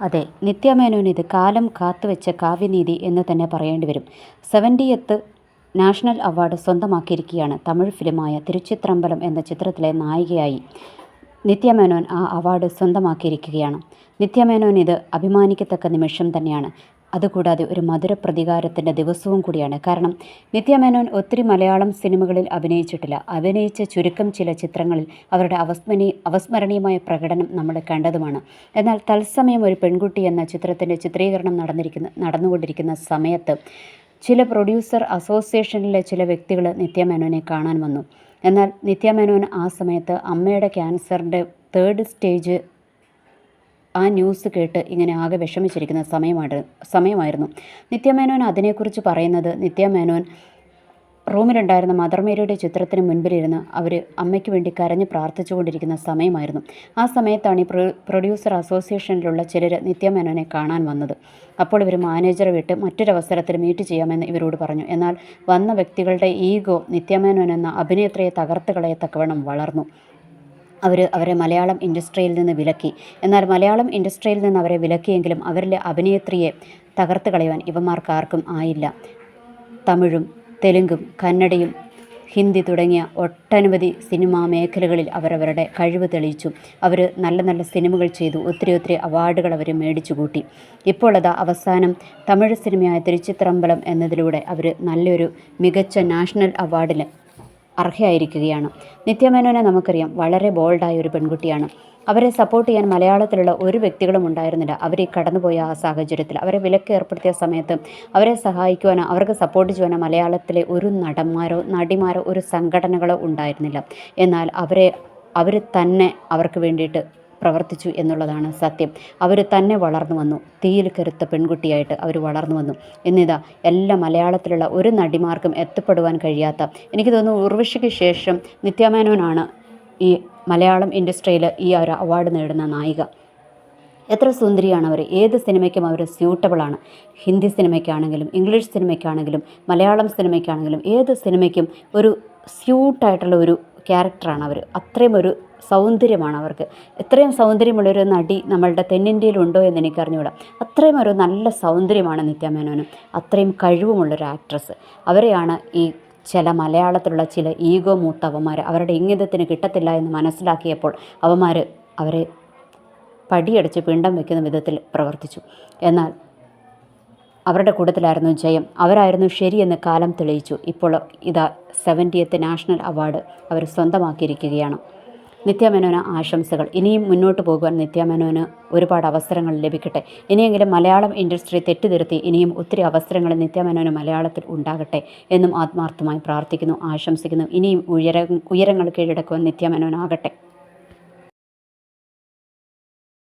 അതെ നിത്യമേനോൻ ഇത് കാലം കാത്തുവെച്ച കാവ്യനീതി എന്ന് തന്നെ പറയേണ്ടി വരും സെവന്റിയത്ത് നാഷണൽ അവാർഡ് സ്വന്തമാക്കിയിരിക്കുകയാണ് തമിഴ് ഫിലിമായ തിരുച്ചിത്രമ്പലം എന്ന ചിത്രത്തിലെ നായികയായി നിത്യമേനോൻ ആ അവാർഡ് സ്വന്തമാക്കിയിരിക്കുകയാണ്. നിത്യമേനോൻ ഇത് അഭിമാനിക്കത്തക്ക നിമിഷം തന്നെയാണ്. അതുകൂടാതെ ഒരു മധുര പ്രതികാരത്തിന്റെ ദിവസവും കൂടിയാണ്. കാരണം നിത്യമേനോൻ ഒത്തിരി മലയാളം സിനിമകളിൽ അഭിനയിച്ചിട്ടില്ല. അഭിനയിച്ച ചുരുക്കം ചില ചിത്രങ്ങളിൽ അവരുടെ അവസ്മനി അവസ്മരണീയമായ പ്രകടനം നമ്മൾ കണ്ടതുമാണ്. എന്നാൽ തത്സമയം ഒരു പെൺകുട്ടി എന്ന ചിത്രത്തിന്റെ ചിത്രീകരണം നടന്നിരിക്കുന്ന നടന്നുകൊണ്ടിരിക്കുന്ന സമയത്ത് ചില പ്രൊഡ്യൂസർ അസോസിയേഷനിലെ ചില വ്യക്തികൾ നിത്യമേനോനെ കാണാൻ വന്നു. എന്നാൽ നിത്യമേനോൻ ആ സമയത്ത് അമ്മയുടെ ക്യാൻസറിന്റെ തേർഡ് സ്റ്റേജ് ആ ന്യൂസ് കേട്ട് ഇങ്ങനെ ആകെ വിഷമിച്ചിരിക്കുന്ന സമയമാണ് സമയമായിരുന്നു. നിത്യമേനോൻ അതിനെക്കുറിച്ച് പറയുന്നത് നിത്യമേനോൻ റൂമിലുണ്ടായിരുന്ന മദർ മേരിയുടെ ചിത്രത്തിന് മുൻപിലിരുന്ന് അവർ അമ്മയ്ക്ക് വേണ്ടി കരഞ്ഞ് പ്രാർത്ഥിച്ചുകൊണ്ടിരിക്കുന്ന സമയമായിരുന്നു. ആ സമയത്താണ് ഈ പ്രൊഡ്യൂസർ അസോസിയേഷനിലുള്ള ചിലർ നിത്യമേനോനെ കാണാൻ വന്നത്. അപ്പോൾ ഇവർ മാനേജറെ വിട്ട് മറ്റൊരവസരത്തിൽ മീറ്റ് ചെയ്യാമെന്ന് ഇവരോട് പറഞ്ഞു. എന്നാൽ വന്ന വ്യക്തികളുടെ ഈഗോ നിത്യമേനോൻ എന്ന അഭിനേത്രിയെ തകർത്ത് കളയത്തക്കവണ്ണം വളർന്നു. അവർ അവരെ മലയാളം ഇൻഡസ്ട്രിയിൽ നിന്ന് വിലക്കി. എന്നാൽ മലയാളം ഇൻഡസ്ട്രിയിൽ നിന്ന് അവരെ വിലക്കിയെങ്കിലും അവരിലെ അഭിനേത്രിയെ തകർത്ത് കളയുവാൻ ഇവന്മാർക്കാർക്കും ആയില്ല. തമിഴും തെലുങ്കും കന്നഡയും ഹിന്ദി തുടങ്ങിയ ഒട്ടനവധി സിനിമാ മേഖലകളിൽ അവരവരുടെ കഴിവ് തെളിയിച്ചു. അവർ നല്ല നല്ല സിനിമകൾ ചെയ്തു. ഒത്തിരി ഒത്തിരി അവാർഡുകൾ അവർ മേടിച്ചു കൂട്ടി. ഇപ്പോൾ അതാ അവസാനം തമിഴ് സിനിമയായ തിരുച്ചിത്രമ്പലം എന്നതിലൂടെ അവർ നല്ലൊരു മികച്ച നാഷണൽ അവാർഡിന് അർഹയായിരിക്കുകയാണ്. നിത്യമേനോനെ നമുക്കറിയാം വളരെ ബോൾഡായ ഒരു പെൺകുട്ടിയാണ്. അവരെ സപ്പോർട്ട് ചെയ്യാൻ മലയാളത്തിലുള്ള ഒരു വ്യക്തികളും ഉണ്ടായിരുന്നില്ല. അവർ ഈ കടന്നുപോയ ആ സാഹചര്യത്തിൽ അവരെ വിലക്ക് ഏർപ്പെടുത്തിയ സമയത്ത് അവരെ സഹായിക്കുവാനോ അവർക്ക് സപ്പോർട്ട് ചെയ്യുവാനോ മലയാളത്തിലെ ഒരു നടന്മാരോ നടിമാരോ ഒരു സംഘടനകളോ ഉണ്ടായിരുന്നില്ല. എന്നാൽ അവരെ അവർ തന്നെ അവർക്ക് വേണ്ടിയിട്ട് പ്രവർത്തിച്ചു എന്നുള്ളതാണ് സത്യം. അവർ തന്നെ വളർന്നു വന്നു. തീയിൽ കരുത്ത പെൺകുട്ടിയായിട്ട് അവർ വളർന്നു വന്നു. എന്നിതാ എല്ലാ മലയാളത്തിലുള്ള ഒരു നടിമാർക്കും എത്തപ്പെടുവാൻ കഴിയാത്ത എനിക്ക് തോന്നുന്നു ഉർവശിക്ക് ശേഷം നിത്യാമേനോനാണ് ഈ മലയാളം ഇൻഡസ്ട്രിയിൽ ഈ ഒരു അവാർഡ് നേടുന്ന നായിക. എത്ര സുന്ദരിയാണ് അവർ ഏത് സിനിമയ്ക്കും അവർ സ്യൂട്ടബിളാണ്. ഹിന്ദി സിനിമയ്ക്കാണെങ്കിലും ഇംഗ്ലീഷ് സിനിമയ്ക്കാണെങ്കിലും മലയാളം സിനിമയ്ക്കാണെങ്കിലും ഏത് സിനിമയ്ക്കും ഒരു സ്യൂട്ടായിട്ടുള്ള ഒരു ക്യാരക്ടറാണ് അവർ അത്രയും ഒരു സൗന്ദര്യമാണ് അവർക്ക്. എത്രയും സൗന്ദര്യമുള്ളൊരു നടി നമ്മളുടെ തെന്നിന്ത്യയിലുണ്ടോ എന്ന് എനിക്കറിഞ്ഞുകൂടാ അത്രയും ഒരു നല്ല സൗന്ദര്യമാണ് നിത്യമേനോനും അത്രയും കഴിവുമുള്ളൊരു ആക്ട്രസ് അവരെയാണ് ഈ ചില മലയാളത്തിലുള്ള ചില ഈഗോ മൂത്ത അവന്മാർ അവരുടെ ഇംഗിതത്തിന് കിട്ടത്തില്ല എന്ന് മനസ്സിലാക്കിയപ്പോൾ അവന്മാർ അവരെ പടിയടിച്ച് പിണ്ടം വയ്ക്കുന്ന വിധത്തിൽ പ്രവർത്തിച്ചു. എന്നാൽ അവരുടെ കൂട്ടത്തിലായിരുന്നു ജയം. അവരായിരുന്നു ശരിയെന്ന് കാലം തെളിയിച്ചു. ഇപ്പോൾ ഇതാ സെവന്റിയത്ത് നാഷണൽ അവാർഡ് അവർ സ്വന്തമാക്കിയിരിക്കുകയാണ്. നിത്യമേനോന് ആശംസകൾ. ഇനിയും മുന്നോട്ട് പോകുവാൻ നിത്യമേനോന് ഒരുപാട് അവസരങ്ങൾ ലഭിക്കട്ടെ. ഇനിയെങ്കിലും മലയാളം ഇൻഡസ്ട്രി തെറ്റിതിരുത്തി ഇനിയും ഒത്തിരി അവസരങ്ങൾ നിത്യമേനോന് മലയാളത്തിൽ ഉണ്ടാകട്ടെ എന്നും ആത്മാർത്ഥമായി പ്രാർത്ഥിക്കുന്നു ആശംസിക്കുന്നു. ഇനിയും ഉയര ഉയരങ്ങൾ കീഴടക്കുവാൻ നിത്യമേനോനാകട്ടെ